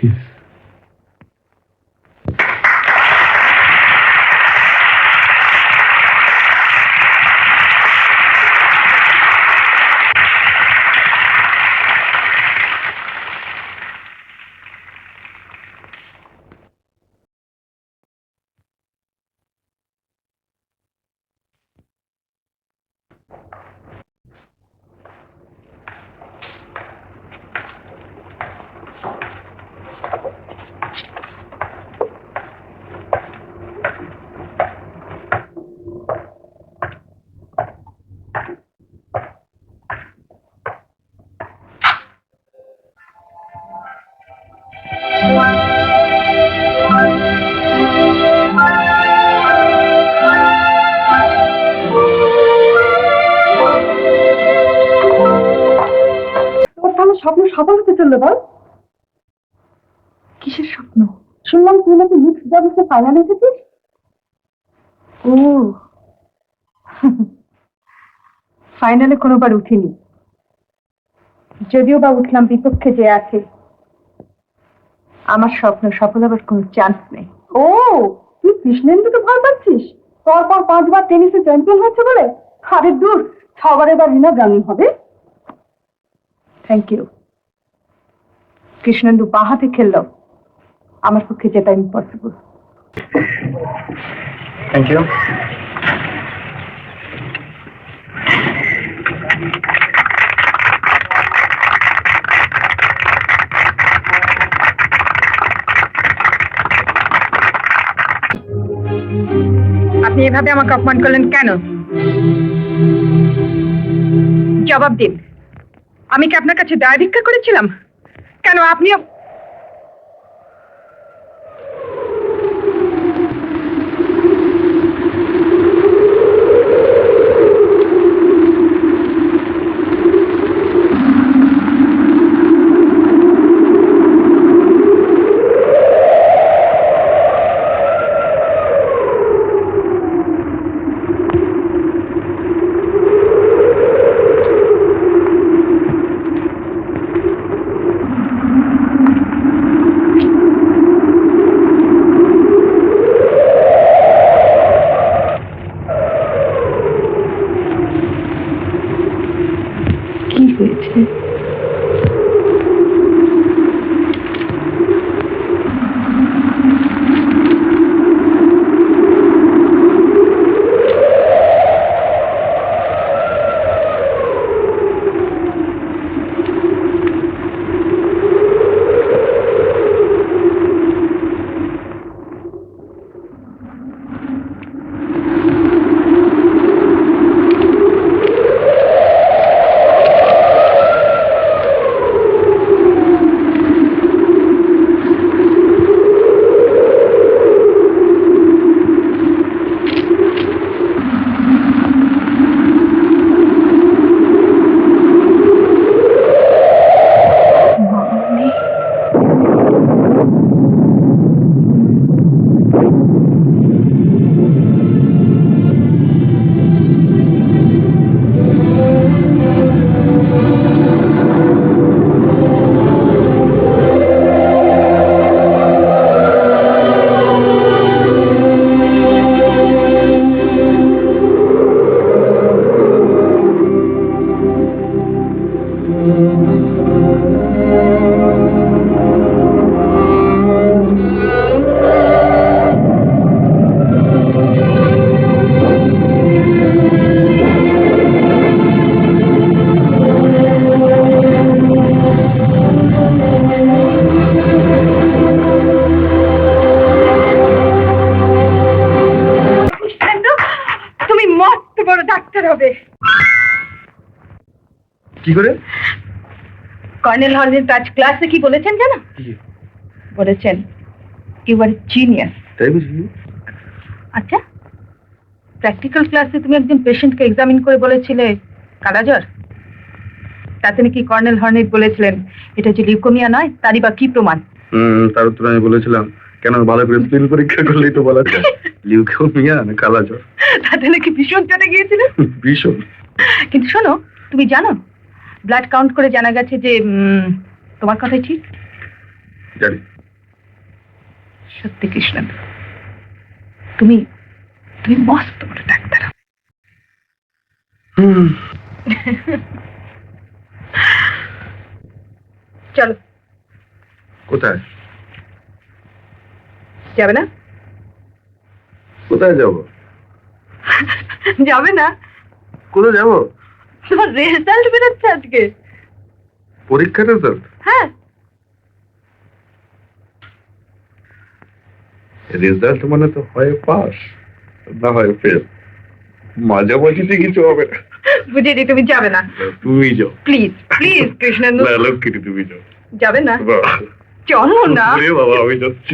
kiss. সফল হতে চলল বল। কিসের স্বপ্ন? শুনলাম তুই নাকি মিক্স ডাবলসে ফাইনাল এসেছিস ও। ফাইনালে কোনোবার উঠিনি। যদিও বা উঠলাম বিপক্ষে যে আছে। আমার স্বপ্ন সফল হবার কোনো চান্স নেই। ও তুই কৃষ্ণেন্দুকে ভয় পাচ্ছিস? পর পর পাঁচবার টেনিসে চ্যাম্পিয়ন হচ্ছে বলে? আরে দূর ছবার এবার রিনা গামি হবে। থ্যাংক ইউ কৃষ্ণেন্দু বাঁ হাতে খেললো। আমার পক্ষে যেটা ইম্পসিবল থ্যাংক ইউ আপনি এভাবে আমাকে অপমান করলেন কেন? জবাব দিন। আমি কি আপনার কাছে দায় ভিক্ষা করেছিলাম? কেন আপনিও বড় ডাক্তার হবে। কি করে? কর্নেল আজ ক্লাসে কি বলেছেন জানো? বলেছেন ইউ আর জিনিয়াস তাই বুঝলি আচ্ছা প্র্যাকটিক্যাল ক্লাসে তুমি একজন পেশেন্টকে এক্সামিন করে বলেছিলে কালাজ্বর তাতে নাকি কর্নেল হর্নেট বলেছিলেন এটা যে লিউকোমিয়া নয় তারই বা কি প্রমাণ? হুম তার উত্তর আমি বলেছিলাম কেন ভালো করে পরীক্ষা করলেই তো বলা যায়? লিউকেমিয়া না কালা জ্বর? তাতে নাকি ভীষণ চটে গিয়েছিল? ভীষণ। কিন্তু শোনো তুমি জানো ব্লাড কাউন্ট করে জানা গেছে যে উম, তোমার কথাই ঠিক? জানি। সত্যি কৃষ্ণেন্দু তুমি তুমি মস্ত বড় ডাক্তার। হুম। চলো। কোথায়? যাবে না? কোথায় যাব? যাবে না। কোথায় যাব? তোমার রেজাল্ট বেরোচ্ছে আজকে। পরীক্ষার রেজাল্ট হ্যাঁ। রেজাল্ট মানে তো হয় পাস না হয় ফেল মাঝামাঝিতে কিছু হবে না। বুঝেছি তুমি যাবে না। তুমি যাও। প্লিজ প্লিজ কৃষ্ণেন্দু না লক্ষ্মী তুমি যাও। যাবে না। চলো না। বাবা আমি যাচ্ছি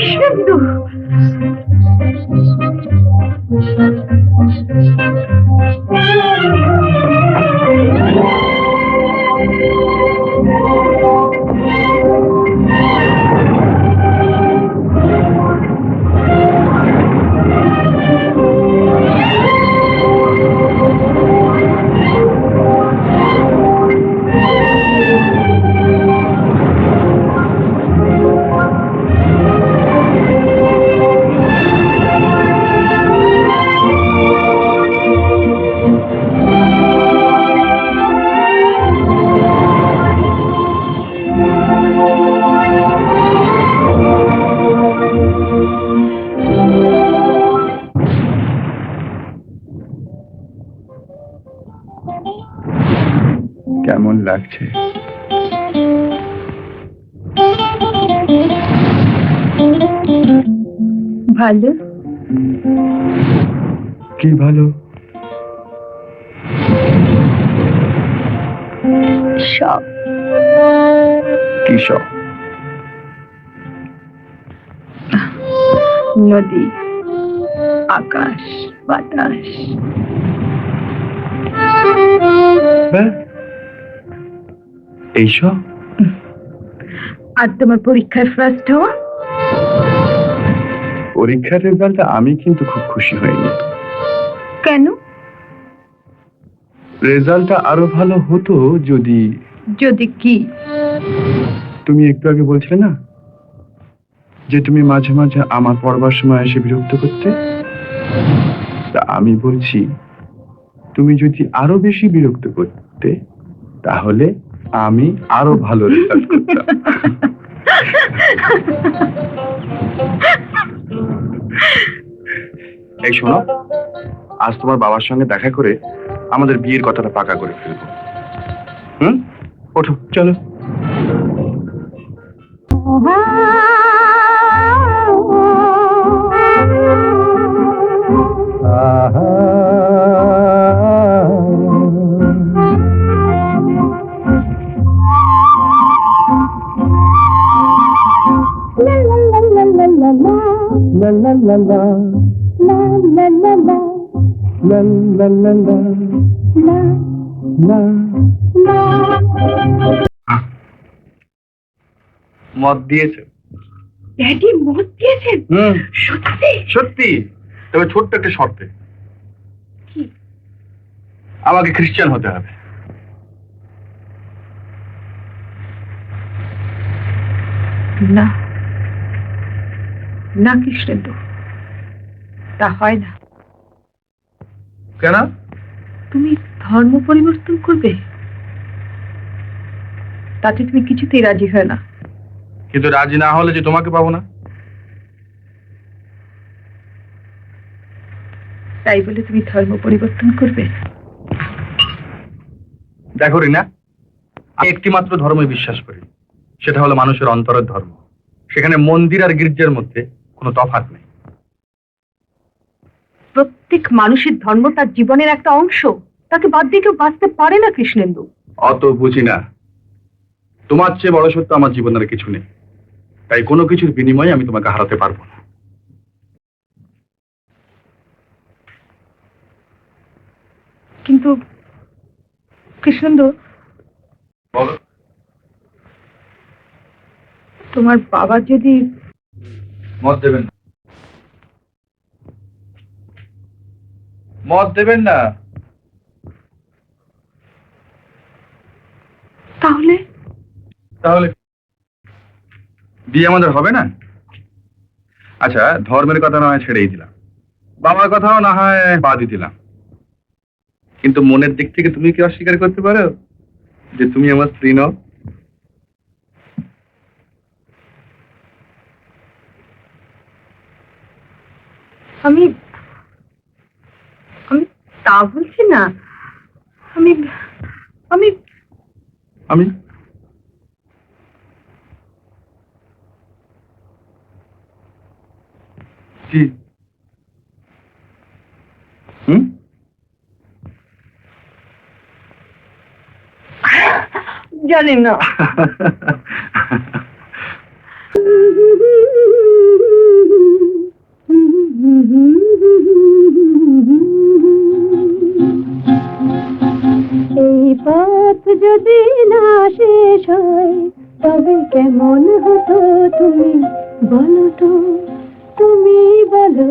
না কৃষ্ণেন্দু লাগছে। ভালো? কি ভালো? সব কি সব নদী আকাশ বাতাস। এইসব আর তোমার পরীক্ষায় ফার্স্ট হওয়া? পরীক্ষার রেজাল্টে আমি কিন্তু খুব খুশি হইনি। কেন? রেজাল্টটা আরও ভালো হতো যদি যদি কি? তুমি একটু আগে বলছিলে না? যে তুমি মাঝে মাঝে আমার পড়বার সময় এসে বিরক্ত করতে? তা আমি বলছি তুমি যদি আরও বেশি বিরক্ত করতে তাহলে আমি আরও ভালো করতাম। এই শোনো, আজ তোমার বাবার সঙ্গে দেখা করে আমাদের বিয়ের কথাটা পাকা করে ফেলব। হুম? ওঠো, চলো। মত দিয়েছে। ড্যাডি মত দিয়েছেন? সত্যি? সত্যি। তবে ছোট্ট একটা শর্তে। আমাকে খ্রিস্টান হতে হবে। না। না কৃষ্ণেন্দু। তা হয় না। কেন? তুমি ধর্ম পরিবর্তন করবে? তাতে তুমি কিছুতেই রাজি হয় না। কিন্তু রাজি না হলে যে তোমাকে পাবো না? তাই বলে তুমি ধর্ম পরিবর্তন করবে? দেখো রিনা আমি একটি মাত্র ধর্মে বিশ্বাস করি। সেটা হলো মানুষের অন্তরের ধর্ম। সেখানে মন্দির আর গির্জার মধ্যে কোনো তফাৎ নেই। প্রত্যেক মানুষের ধর্ম তার জীবনের একটা অংশ। তাকে বাদ দিয়ে কেউ বাঁচতে পারে না কৃষ্ণেন্দু। অত বুঝি না। তোমার চেয়ে বড় সত্য আমার জীবনের কিছু নেই। তাই কোনো কিছুর বিনিময়ে আমি তোমাকে হারাতে পারব না। কিন্তু কৃষ্ণেন্দু তোমার বাবা যদি মত দেবেন মত দেবেন না। তাহলে? তাহলে বিয়ে আমাদের হবে না? আচ্ছা ধর্মের কথা না হয় ছেড়েই দিলাম। বাবার কথাও না হয় বাদই দিলাম। কিন্তু মনের দিক থেকে তুমি কি অস্বীকার করতে পারো? যে তুমি আমার স্ত্রী নও? আমি তা বলছি না। আমি আমি আমি? হুম? জানি না। বলো তো তুমি বলো।